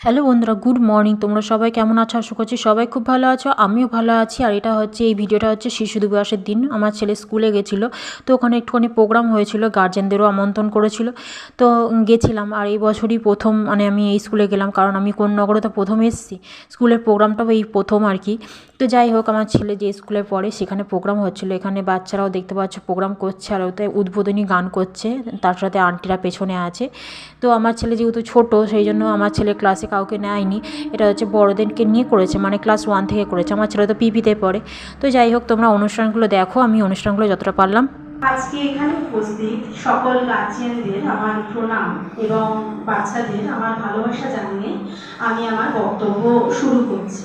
Hello বন্ধুরা, good morning. তোমরা সবাই কেমন আছো? আশা করছি সবাই খুব ভালো আছো, আমিও ভালো আছি। আর এটা হচ্ছে, এই ভিডিওটা হচ্ছে শিশু দিবসের দিন। আমার ছেলে স্কুলে গেছিল, তো ওখানে একটুখানি প্রোগ্রাম হয়েছিল গার্জেনদেরও আমন্ত্রণ করেছিল। তো গেছিলাম, আর এই বছরই প্রথম মানে আমি এই স্কুলে গেলাম, কারণ আমি কোন নগরে তো প্রথম এসেছি। স্কুলের প্রোগ্রামটাও এই প্রথম আর কি। তো যাই হোক, আমার ছেলে যে স্কুলে পড়ে সেখানে প্রোগ্রাম হচ্ছিল। এখানে বাচ্চারাও দেখতে পাচ্ছ প্রোগ্রাম করছে আর ওতে উদ্বোধনী গান করছে, তার সাথে আন্টিরা পেছনে আছে। তো আমার ছেলে যেহেতু ছোটো, সেই জন্য আমার ছেলে ক্লাসে কাউকে নেয়নি। এটা হচ্ছে বড়োদেরকে নিয়ে করেছে মানে ক্লাস ওয়ান থেকে করেছে। আমার ছেলে তো পিপিতে পড়ে। তো যাই হোক, তোমরা অনুষ্ঠানগুলো দেখো, আমি অনুষ্ঠানগুলো যতটা পারলাম। আজকে এখানে উপস্থিত সকল গার্জিয়ানদের আমার প্রণাম এবং বাচ্চাদের আমার ভালোবাসা জানিয়ে আমি আমার বক্তব্য শুরু করছি।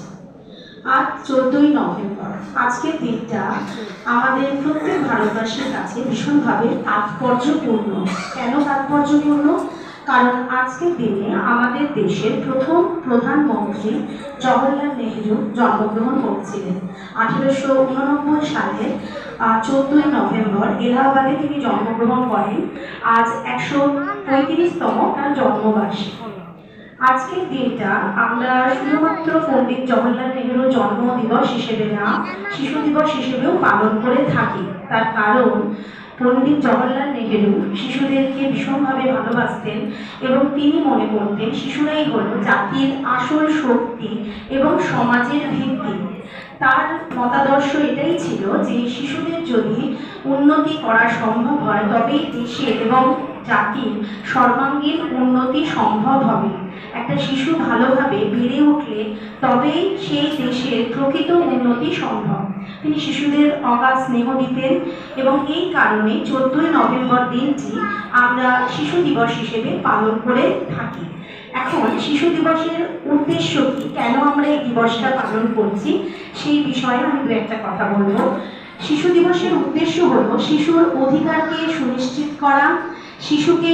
আজ চোদ্দই নভেম্বর। আজকের দিনটা আমাদের প্রত্যেক ভারতবাসীর কাছে ভীষণভাবে তাৎপর্যপূর্ণ। কেন তাৎপর্যপূর্ণ? কারণ আজকের দিনে আমাদের দেশের প্রথম প্রধানমন্ত্রী জওহরলাল নেহরু জন্মগ্রহণ করেছিলেন। আঠেরোশো উননব্বই সালে চোদ্দই নভেম্বর এলাহাবাদে তিনি জন্মগ্রহণ করেন। আজ একশো পঁয়ত্রিশতম তার জন্মবার্ষিকী। আজকের দিনটা আমরা শুধুমাত্র পণ্ডিত জওহরলাল নেহরু জন্ম দিবস হিসেবে না, শিশু দিবস হিসেবেও পালন করে থাকি। তার কারণ, পণ্ডিত জওহরলাল নেহেরু শিশুদেরকে ভীষণভাবে ভালোবাসতেন এবং তিনি মনে করতেন শিশুরাই হল জাতির আসল শক্তি এবং সমাজের ভিত্তি। তার মতাদর্শ এটাই ছিল যে শিশুদের যদি উন্নতি করা সম্ভব হয়, তবেই দেশের এবং জাতির সর্বাঙ্গীন উন্নতি সম্ভব হবে। একটা শিশু ভালোভাবে বেড়ে উঠলে তবেই সেই দেশের প্রকৃত উন্নতি সম্ভব। তিনি শিশুদের অগাধ স্নেহ দিতেন এবং এই কারণে চোদ্দই নভেম্বর দিনটি আমরা শিশু দিবস হিসেবে পালন করে থাকি। এখন শিশু দিবসের উদ্দেশ্য কি? কেন আমরা এই দিবসটা পালন করছি? সেই বিষয়ে আমি দু একটা কথা বলব। শিশু দিবসের উদ্দেশ্য হলো শিশুর অধিকারকে সুনিশ্চিত করা, শিশুকে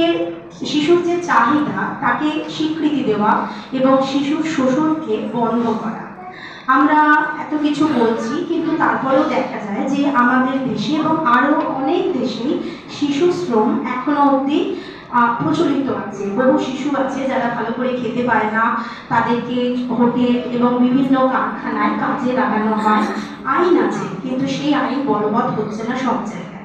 শিশুর যে চাহিদা, তাকে স্বীকৃতি দেওয়া এবং শিশুর শোষণকে বন্ধ করা। আমরা এত কিছু বলছি, কিন্তু তারপরেও দেখা যায় যে আমাদের দেশে এবং আরও অনেক দেশেই শিশু শ্রম এখনও অবধি প্রচলিত আছে। বহু শিশু আছে যারা ভালো করে খেতে পায় না, তাদেরকে হোটেল এবং বিভিন্ন কারখানায় কাজে লাগানো হয়। আইন আছে, কিন্তু সেই আইন বলবৎ হচ্ছে না সব জায়গায়।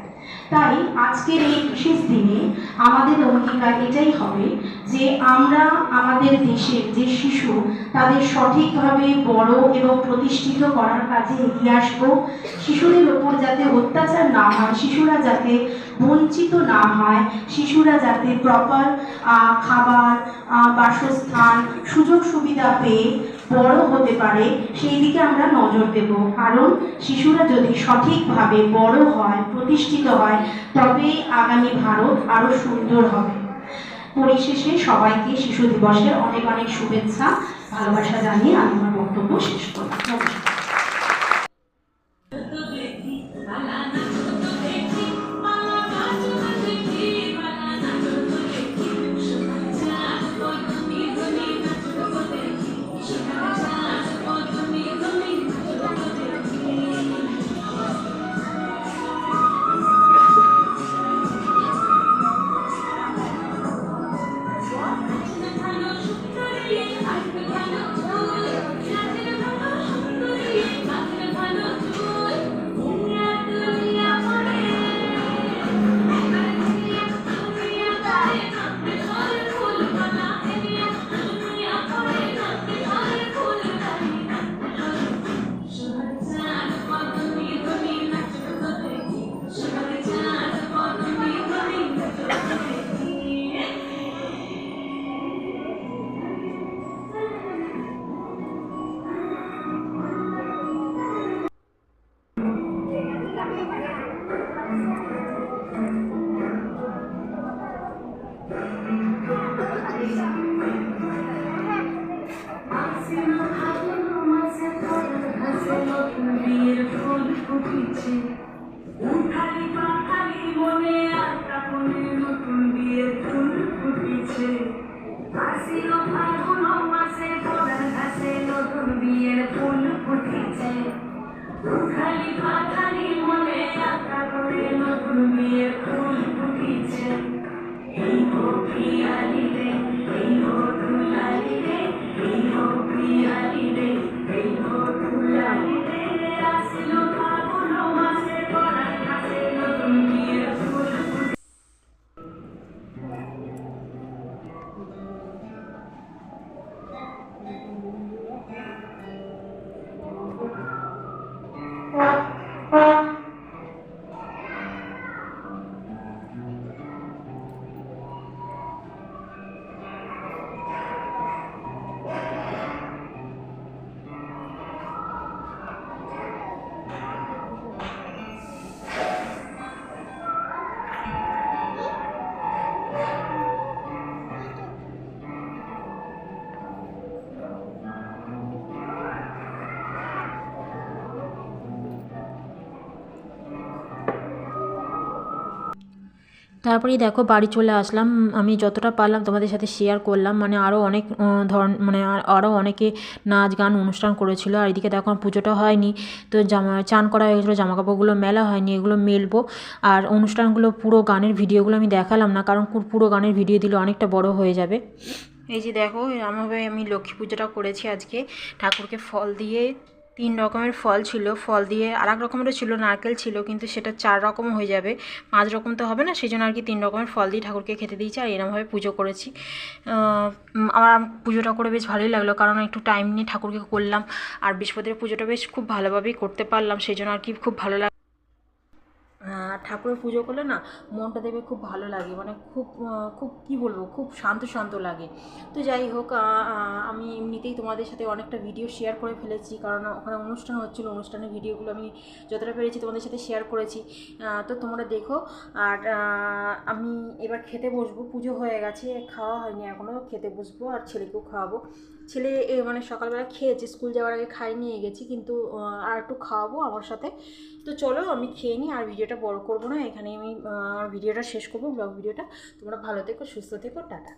তাই আজকের এই বিশেষ দিনে আমাদের অঙ্গীকার এটাই হবে যে আমরা আমাদের দেশের যে শিশু, তাদের সঠিকভাবে বড় এবং প্রতিষ্ঠিত করার কাজে এগিয়ে আসব। শিশুদের ওপর যাতে অত্যাচার না হয়, শিশুরা যাতে বঞ্চিত না হয়, শিশুরা যাতে প্রপার খাবার বাসস্থান সুযোগ সুবিধা পেয়ে বড় হতে পারে সেই দিকে আমরা নজর দেব। কারণ শিশুরা যদি সঠিকভাবে বড় হয়, প্রতিষ্ঠিত হয়, তবেই আগামী ভারত আরও সুন্দর হবে। পরিশেষে সবাইকে শিশু দিবসের অনেক অনেক শুভেচ্ছা, ভালোবাসা জানিয়ে আমি আমার বক্তব্য শেষ করব নমস্কার। ফুটেছে উঠালি পাখালি মনে আটটা কোণে নতুন বিয়ের ফুল ফুটেছে। আসিল ফাগুন মাসে পড়ার ঘাসে নতুন বিয়ের ফুল ফুটেছে। উঠালি পাখালি মনে আটটা কোণে নতুন বিয়ের ফুল ফুটেছে। এই পক্ষী আলিরে এই বধু আলিরে এই তারপরেই দেখো বাড়ি চলে আসলাম। আমি যতটা পারলাম তোমাদের সাথে শেয়ার করলাম। মানে আরও অনেক ধরন মানে আর- আরও অনেকে নাচ গান অনুষ্ঠান করেছিল। আর এদিকে দেখো পুজোটা হয়নি। তো জামা, চান করা হয়ে গেছিল জামা কাপড়গুলো মেলা হয়নি, এগুলো মেলবো। আর অনুষ্ঠানগুলো পুরো গানের ভিডিওগুলো আমি দেখালাম না, কারণ পুরো- গানের ভিডিও দিলে অনেকটা বড় হয়ে যাবে। এই যে দেখো এরমভাবে আমি লক্ষ্মী পুজোটা করেছি আজকে। ঠাকুরকে ফল দিয়ে তিন রকমের ফল ছিল। ফল দিয়ে আর এক রকমেরও ছিল, নারকেল ছিল, কিন্তু সেটা চার রকম হয়ে যাবে। পাঁচ রকম তো হবে না সেই জন্য আর কি তিন রকমের ফল দিয়ে ঠাকুরকে খেতে দিয়েছি আর এরমভাবে পুজো করেছি। আমার পুজোটা করে বেশ ভালোই লাগল, কারণ একটু টাইম নিয়ে ঠাকুরকে করলাম। আর বৃহস্পতির পুজোটা বেশ খুব ভালোভাবেই করতে পারলাম সেই জন্য আর কি খুব ভালো লাগ ঠাকুরের পুজো করলে না মনটা দেখবে খুব ভালো লাগে মানে খুব খুব কি বলব, খুব শান্ত শান্ত লাগে। তো যাই হোক আমি এমনিতেই তোমাদের সাথে অনেকটা ভিডিও শেয়ার করে ফেলেছি, কারণ ওখানে অনুষ্ঠান হচ্ছিল, অনুষ্ঠানের ভিডিওগুলো আমি যতটা পেরেছি তোমাদের সাথে শেয়ার করেছি। তো তোমরা দেখো, আর আমি এবার খেতে বসবো, পুজো হয়ে গেছে, খাওয়া হয়নি এখনও খেতে বসবো আর ছেলেকেও খাওয়াবো। ছেলে মানে সকালবেলা খেয়েছে, স্কুল যাওয়ার আগে খাই নিয়ে গেছি, কিন্তু আর একটু খাওয়াবো আমার সাথে। তো চলো আমি খেয়ে নিই, আর ভিডিওটা বড় করব না এখানে আমি আমার ভিডিওটা শেষ করব ব্লগ ভিডিওটা। তোমরা ভালো থেকো, সুস্থ থেকো, টাটা।